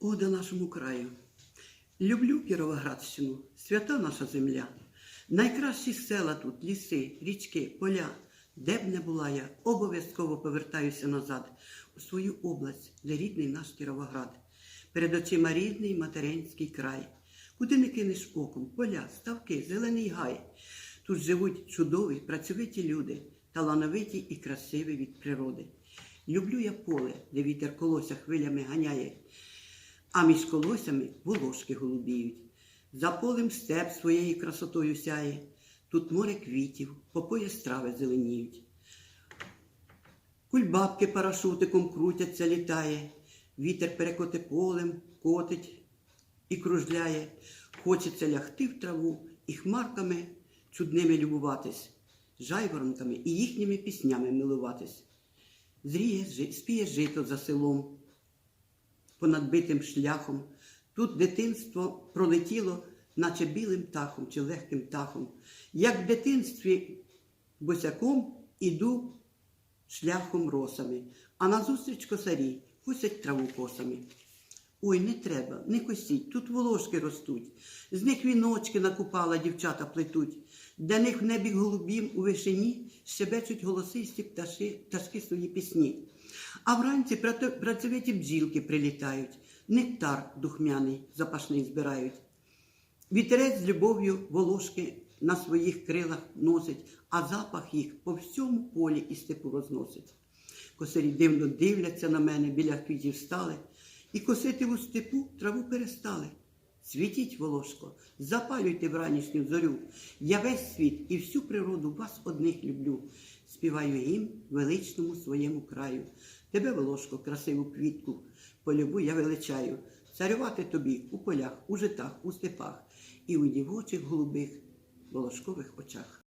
Ода нашому краю. Люблю Кіровоградщину, свята наша земля. Найкращі села тут, ліси, річки, поля. Де б не була я, обов'язково повертаюся назад у свою область, де рідний наш Кіровоград. Перед очима рідний материнський край. Куди не кинеш оком, поля, ставки, зелений гай. Тут живуть чудові, працьовиті люди, талановиті і красиві від природи. Люблю я поле, де вітер колося хвилями ганяє, а між колосями волошки голубіють. За полем степ своєю красотою сяє, тут море квітів, по пояс трави зеленіють. Кульбабки парашутиком крутяться, літає, вітер перекоти полем, котить і кружляє. Хочеться лягти в траву і хмарками чудними любуватись, жайворонками і їхніми піснями милуватись. Зріє, спіє жито за селом, понад битим шляхом. Тут дитинство пролетіло, наче білим птахом чи легким птахом. Як в дитинстві босяком іду шляхом росами, а назустріч косарі косять траву косами. Ой, не треба, не косіть, тут волошки ростуть, з них віночки на купала дівчата плетуть, для них в небі голубім у вишині щебечуть голосисті пташки свої пісні. А вранці працьовиті бджілки прилітають, нектар духмяний запашний збирають. Вітерець з любов'ю волошки на своїх крилах носить, а запах їх по всьому полі і степу розносить. Косарі дивно дивляться на мене, біля квітів стали, і косити у степу траву перестали. Світіть, волошко, запалюйте вранішню зорю. Я весь світ і всю природу вас одних люблю. Співаю їм величному своєму краю. Тебе, волошко, красиву квітку, полюбу я величаю. Царювати тобі у полях, у житах, у степах і у дівочих голубих волошкових очах.